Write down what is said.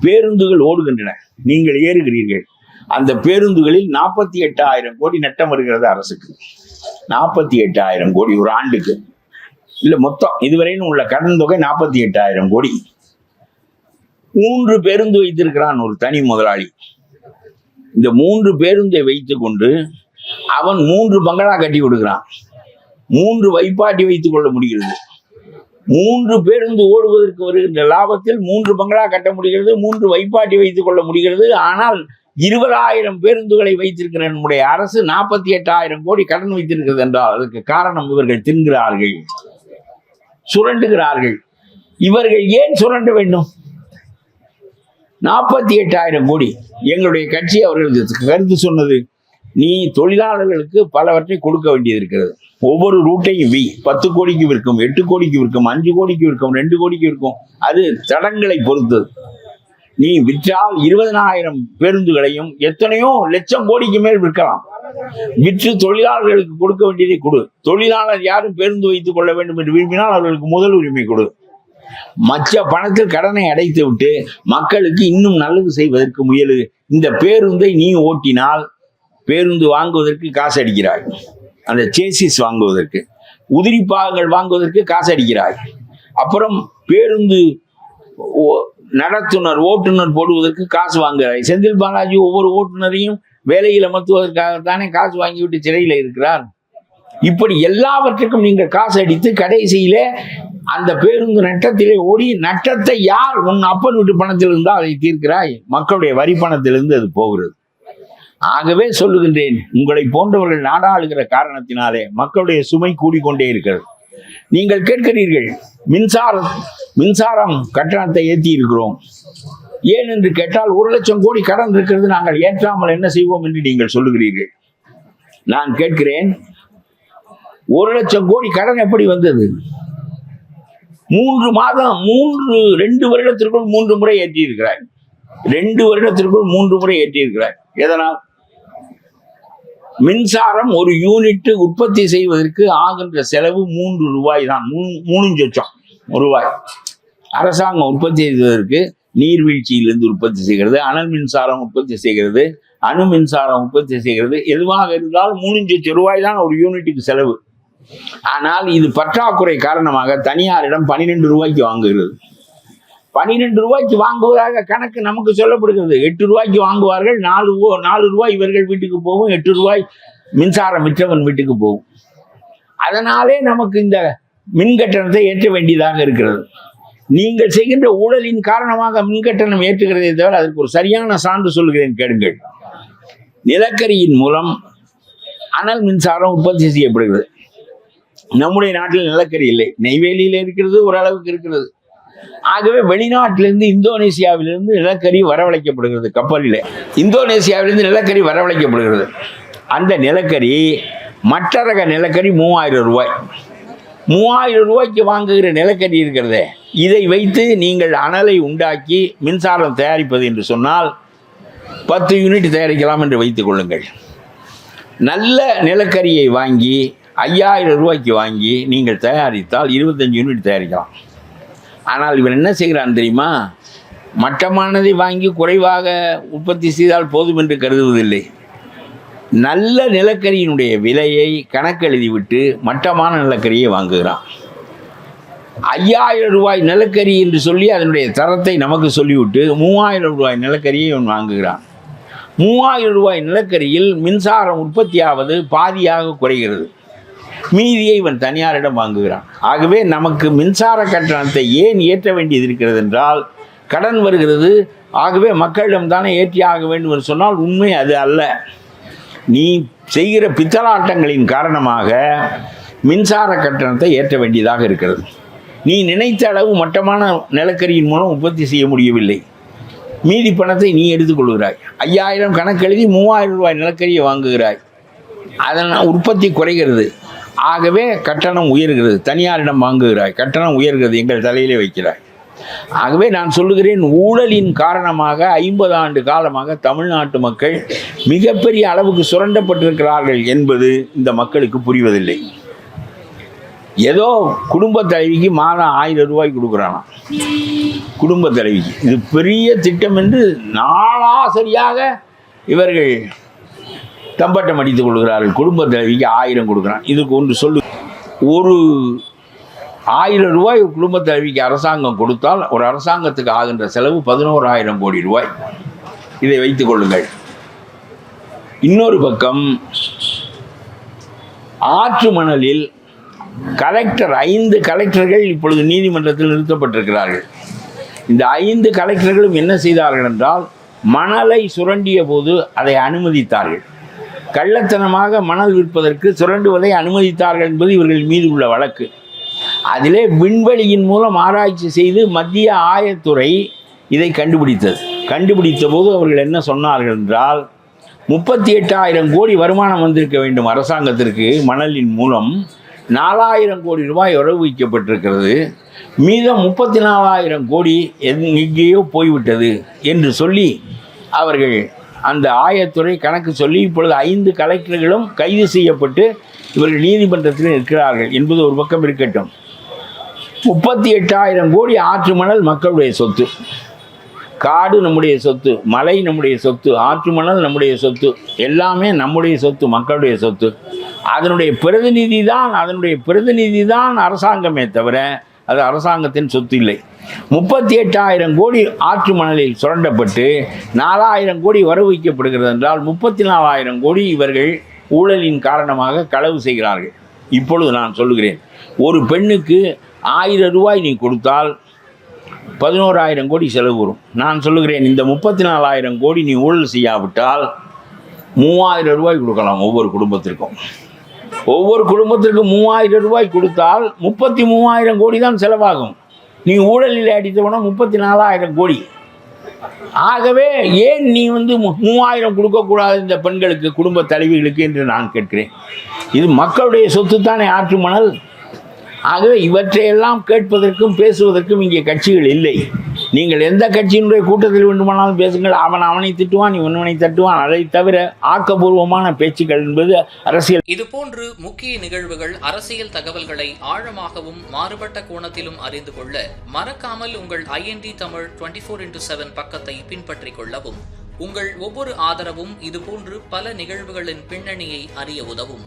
பேருந்துகள் ஓடுகின்றன. நீங்கள் ஏறுகிறீர்கள். அந்த பேருந்துகளில் நாற்பத்தி எட்டாயிரம் கோடி நட்டம் வருகிறது அரசுக்கு. நாற்பத்தி எட்டாயிரம் கோடி ஒரு ஆண்டுக்கு. இல்ல மொத்தம். இதுவரையும் உள்ள கடன் தொகை நாற்பத்தி எட்டாயிரம் கோடி. மூன்று பேருந்து வைத்திருக்கிறான் ஒரு தனி முதலாளி. இந்த மூன்று பேருந்தை வைத்துக்கொண்டு அவன் மூன்று பங்களா கட்டி கொடுக்கிறான். மூன்று வைப்பாட்டி வைத்துக் கொள்ள முடிகிறது. மூன்று பேருந்து ஓடுவதற்கு வருகின்ற லாபத்தில் மூன்று பங்களா கட்ட முடிகிறது மூன்று வைப்பாட்டி வைத்துக் கொள்ள முடிகிறது. ஆனால் இருபதாயிரம் பேருந்துகளை வைத்திருக்கிற நம்முடைய அரசு நாற்பத்தி எட்டாயிரம் கோடி கடன் வைத்திருக்கிறது என்றால் அதுக்கு காரணம் இவர்கள் தின்கிறார்கள் சுரண்டுகிறார்கள். இவர்கள் ஏன் சுரண்ட வேண்டும்? நாற்பத்தி எட்டாயிரம் கோடி எங்களுடைய கட்சி அவர்களுக்கு கருத்து சொன்னது நீ தொழிலாளர்களுக்கு பலவற்றை கொடுக்க வேண்டியது இருக்கிறது. ஒவ்வொரு ரூட்டையும் வி. பத்து கோடிக்கு விற்கும் எட்டு கோடிக்கு விற்கும் அஞ்சு கோடிக்கு விற்கும் ரெண்டு கோடிக்கு விற்கும். அது தடங்களை பொறுத்தது. நீ விற்றால் இருபதனாயிரம் பேருந்துகளையும் எத்தனையோ லட்சம் கோடிக்கு மேல் விற்கலாம். விற்று தொழிலாளர்களுக்கு கொடுக்க வேண்டியதை கொடு. தொழிலாளர் யாரும் பேருந்து வைத்துக் கொள்ள வேண்டும் என்று விரும்பினால் அவர்களுக்கு முதல் உரிமை கொடு. மற்ற பணத்தில் கடனை அடைத்து விட்டு மக்களுக்கு இன்னும் நல்லது செய்வதற்கு முயலு. இந்த பேருந்தை நீ ஓட்டினால் பேருந்து வாங்குவதற்கு காசு அடிக்கிறாய் அந்த சேசிஸ் வாங்குவதற்கு உதிரி பாகங்கள் வாங்குவதற்கு காசு அடிக்கிறாய் அப்புறம் பேருந்து ஓ- நடத்துனர் ஓட்டுநர் போடுவதற்கு காசு வாங்குகிறாய் செந்தில் பாலாஜி ஒவ்வொரு ஓட்டுநரையும் வேலையில் அமர்த்துவதற்காகத்தானே காசு வாங்கிவிட்டு சிறையில் இருக்கிறார். இப்படி எல்லாவற்றுக்கும் நீங்கள் காசு அடித்து கடைசியிலே அந்த பேருந்து நட்டத்திலே ஓடி நட்டத்தை யார் உன் அப்பன் வீட்டு பணத்திலிருந்தால் அதை தீர்க்கிறாய்? மக்களுடைய வரி பணத்திலிருந்து அது போகிறது. ஆகவே சொல்லுகின்றேன் உங்களை போன்றவர்கள் நாடாளுகிற காரணத்தினாலே மக்களுடைய சுமை கூடிக்கொண்டே இருக்கிறது. நீங்கள் கேட்கிறீர்கள் மின்சாரம் மின்சாரம் கட்டணத்தை ஏற்றி இருக்கிறோம் ஏன் என்று கேட்டால் ஒரு லட்சம் கோடி கடன் இருக்கிறது நாங்கள் ஏற்றாமல் என்ன செய்வோம் என்று நீங்கள் சொல்லுகிறீர்கள். நான் கேட்கிறேன் ஒரு லட்சம் கோடி கடன் எப்படி வந்தது? மூன்று மாதம் மூன்று ரெண்டு வருடத்திற்குள் மூன்று முறை ஏற்றியிருக்கிறார் ரெண்டு வருடத்திற்குள் மூன்று முறை ஏற்றியிருக்கிறார் எதனால்? மின்சாரம் ஒரு யூனிட் உற்பத்தி செய்வதற்கு ஆகின்ற செலவு மூன்று ரூபாய் தான். மூ- மூணு சொச்சம். ரூபாய். அரசாங்கம் உற்பத்தி செய்வதற்கு நீர்வீழ்ச்சியிலிருந்து உற்பத்தி செய்கிறது அனல் மின்சாரம் உற்பத்தி செய்கிறது அணு மின்சாரம் உற்பத்தி செய்கிறது. எதுவாக இருந்தாலும் மூணு லட்சம் ரூபாய் தான் ஒரு யூனிட்டுக்கு செலவு. ஆனால் இது பற்றாக்குறை காரணமாக தனியாரிடம் பன்னிரெண்டு ரூபாய்க்கு வாங்குகிறது. பன்னிரெண்டு ரூபாய்க்கு வாங்குவதாக கணக்கு நமக்கு சொல்லப்படுகிறது. எட்டு ரூபாய்க்கு வாங்குவார்கள் நாலு நாலு ரூபாய் இவர்கள் வீட்டுக்கு போகும் எட்டு ரூபாய் மின்சாரம் மிச்சவன் வீட்டுக்கு போகும். அதனாலே நமக்கு இந்த மின் கட்டணத்தை ஏற்ற வேண்டியதாக இருக்கிறது. நீங்கள் செய்கின்ற ஊழலின் காரணமாக மின் கட்டணம் ஏற்றுகிறதே தவிர அதற்கு ஒரு சரியான சான்று சொல்கிறேன் கேளுங்கள். நிலக்கரியின் மூலம் அனல் மின்சாரம் உற்பத்தி செய்யப்படுகிறது. நம்முடைய நாட்டில் நிலக்கரி இல்லை. நெய்வேலியில் இருக்கிறது ஓரளவுக்கு இருக்கிறது. ஆகவே வெளிநாட்டிலிருந்து இந்தோனேசியாவிலிருந்து நிலக்கரி வரவழைக்கப்படுகிறது கப்பலில். இந்தோனேசியாவிலிருந்து நிலக்கரி வரவழைக்கப்படுகிறது. அந்த நிலக்கரி மற்ற ரக நிலக்கரி மூவாயிரம் ரூபாய். மூவாயிரம் ரூபாய்க்கு வாங்குகிற நிலக்கரி இருக்கிறதே. இதை வைத்து நீங்கள் அனலை உண்டாக்கி மின்சாரம் தயாரிப்பது என்று சொன்னால் பத்து யூனிட் தயாரிக்கலாம் என்று வைத்துக் கொள்ளுங்கள். நல்ல நிலக்கரியை வாங்கி ஐயாயிரம் ரூபாய்க்கு வாங்கி நீங்கள் தயாரித்தால் இருபத்தஞ்சு யூனிட் தயாரிக்கலாம். ஆனால் இவன் என்ன செய்கிறான் தெரியுமா? மட்டமானதை வாங்கி குறைவாக உற்பத்தி செய்தால் போதும் என்று கருதுவதில்லை. நல்ல நிலக்கரியினுடைய விலையை கணக்கெழுதிவிட்டு மட்டமான நிலக்கரியை வாங்குகிறான். ஐயாயிரம் ரூபாய் நிலக்கரி என்று சொல்லி அதனுடைய தரத்தை நமக்கு சொல்லிவிட்டு மூவாயிரம் ரூபாய் நிலக்கரியை இவன் வாங்குகிறான். மூவாயிரம் ரூபாய் நிலக்கரியில் மின்சாரம் உற்பத்தியாவது பாதியாக குறைகிறது. மீதியை இவன் தனியாரிடம் வாங்குகிறான். ஆகவே நமக்கு மின்சார கட்டணத்தை ஏன் ஏற்ற வேண்டியது இருக்கிறது என்றால் கடன் வருகிறது ஆகவே மக்களிடம் தானே ஏற்றி ஆக வேண்டும் என்று சொன்னால் உண்மை அது அல்ல. நீ செய்கிற பித்தலாட்டங்களின் காரணமாக மின்சார கட்டணத்தை ஏற்ற வேண்டியதாக இருக்கிறது. நீ நினைத்த அளவு மட்டமான நிலக்கரியின் மூலம் உற்பத்தி செய்ய முடியவில்லை. மீதி பணத்தை நீ எடுத்துக்கொள்கிறாய். ஐயாயிரம் கணக்கு எழுதி மூவாயிரம் ரூபாய் நிலக்கரியை வாங்குகிறாய். அதனால் உற்பத்தி குறைகிறது. ஆகவே கட்டணம் உயர்கிறது. தனியாரிடம் வாங்குகிறாய். கட்டணம் உயர்கிறது எங்கள் தலையிலே வைக்கிறாய். ஆகவே நான் சொல்லுகிறேன் ஊழலின் காரணமாக ஐம்பது ஆண்டு காலமாக தமிழ்நாட்டு மக்கள் மிகப்பெரிய அளவுக்கு சுரண்டப்பட்டிருக்கிறார்கள் என்பது இந்த மக்களுக்கு புரிவதில்லை. ஏதோ குடும்ப தலைவிக்கு மாதம் ஆயிரம் ரூபாய் கொடுக்குறானா குடும்ப தலைவிக்கு. இது பெரிய திட்டம் என்று நாளாசரியாக இவர்கள் தம்பட்டம் அடித்துக் கொள்கிறார்கள். குடும்ப தலைவிக்கு ஆயிரம் கொடுக்குறான். இதுக்கு ஒன்று சொல்லு. ஒரு ஆயிரம் ரூபாய் குடும்ப தலைவிக்கு அரசாங்கம் கொடுத்தால் ஒரு அரசாங்கத்துக்கு ஆகின்ற செலவு பதினோராயிரம் கோடி ரூபாய். இதை வைத்துக் கொள்ளுங்கள். இன்னொரு பக்கம் ஆற்று மணலில் கலெக்டர் ஐந்து கலெக்டர்கள் இப்பொழுது நீதிமன்றத்தில் நிறுத்தப்பட்டிருக்கிறார்கள். இந்த ஐந்து கலெக்டர்களும் என்ன செய்தார்கள் என்றால் மணலை சுரண்டிய போது அதை அனுமதித்தார்கள். கள்ளத்தனமாக மணல் விற்பதற்கு சுரண்டுவதை அனுமதித்தார்கள் என்பது இவர்கள் மீது உள்ள வழக்கு. அதிலே விண்வெளியின் மூலம் ஆராய்ச்சி செய்து மத்திய ஆயத்துறை இதை கண்டுபிடித்தது. கண்டுபிடித்த போது அவர்கள் என்ன சொன்னார்கள் என்றால் முப்பத்தி எட்டாயிரம் கோடி வருமானம் வந்திருக்க வேண்டும் அரசாங்கத்திற்கு. மணலின் மூலம் நாலாயிரம் கோடி ரூபாய் உறவு வைக்கப்பட்டிருக்கிறது மீதம் முப்பத்தி நாலாயிரம் கோடி எங்- எங்கேயோ போய்விட்டது என்று சொல்லி அவர்கள் அந்த ஆயத்துறை கணக்கு சொல்லி இப்பொழுது ஐந்து கலெக்டர்களும் கைது செய்யப்பட்டு இவர்கள் நீதிமன்றத்தில் இருக்கிறார்கள் என்பது ஒரு பக்கம் இருக்கட்டும். முப்பத்தி எட்டாயிரம் கோடி ஆற்று மணல் மக்களுடைய சொத்து. காடு நம்முடைய சொத்து மலை நம்முடைய சொத்து ஆற்று மணல் நம்முடைய சொத்து எல்லாமே நம்முடைய சொத்து மக்களுடைய சொத்து. அதனுடைய பிரதிநிதி தான் அதனுடைய பிரதிநிதி தான் அரசாங்கமே தவிர அது அரசாங்கத்தின் சொத்து இல்லை. முப்பத்தி எட்டாயிரம் கோடி ஆற்று மணலில் சுரண்டப்பட்டு நாலாயிரம் கோடி வரவு வைக்கப்படுகிறது என்றால் முப்பத்தி நாலாயிரம் கோடி இவர்கள் ஊழலின் காரணமாக களவு செய்கிறார்கள். இப்பொழுது நான் சொல்லுகிறேன் ஒரு பெண்ணுக்கு ஆயிரம் ரூபாய் நீ கொடுத்தால் பதினோராயிரம் கோடி செலவு வரும். நான் சொல்லுகிறேன் இந்த முப்பத்தி நாலாயிரம் கோடி நீ ஊழல் செய்யாவிட்டால் மூவாயிரம் ரூபாய் கொடுக்கலாம் ஒவ்வொரு குடும்பத்திற்கும். ஒவ்வொரு குடும்பத்திற்கும் மூவாயிரம் ரூபாய் கொடுத்தால் முப்பத்தி மூவாயிரம் கோடி தான் செலவாகும். நீ ஊழலில் அடித்தவன முப்பத்தி நாலாயிரம் கோடி. ஆகவே ஏன் நீ வந்து மு- மூவாயிரம் கொடுக்கக்கூடாது இந்த பெண்களுக்கு குடும்ப தலைவிகளுக்கு என்று நான் கேட்கிறேன். இது மக்களுடைய சொத்து தானே ஆற்று மணல். ஆகவே இவற்றையெல்லாம் கேட்பதற்கும் பேசுவதற்கும் இங்கே கட்சிகள் இல்லை. நீங்கள் எந்த கட்சியினுடைய கூட்டத்தில் வேண்டுமானாலும் பேசுங்கள். அவன் அவனை திட்டுவான் இவனவனை தட்டுவான். அதை தவிர ஆக்கப்பூர்வமான பேச்சுக்கள் என்பது அரசியல். இதுபோன்று முக்கிய நிகழ்வுகள் அரசியல் தகவல்களை ஆழமாகவும் மாறுபட்ட கோணத்திலும் அறிந்து கொள்ள மறக்காமல் உங்கள் IND Tamil twenty four into seven பக்கத்தை பின்பற்றிக் கொள்ளவும். உங்கள் ஒவ்வொரு ஆதரவும் இதுபோன்று பல நிகழ்வுகளின் பின்னணியை அறிய உதவும்.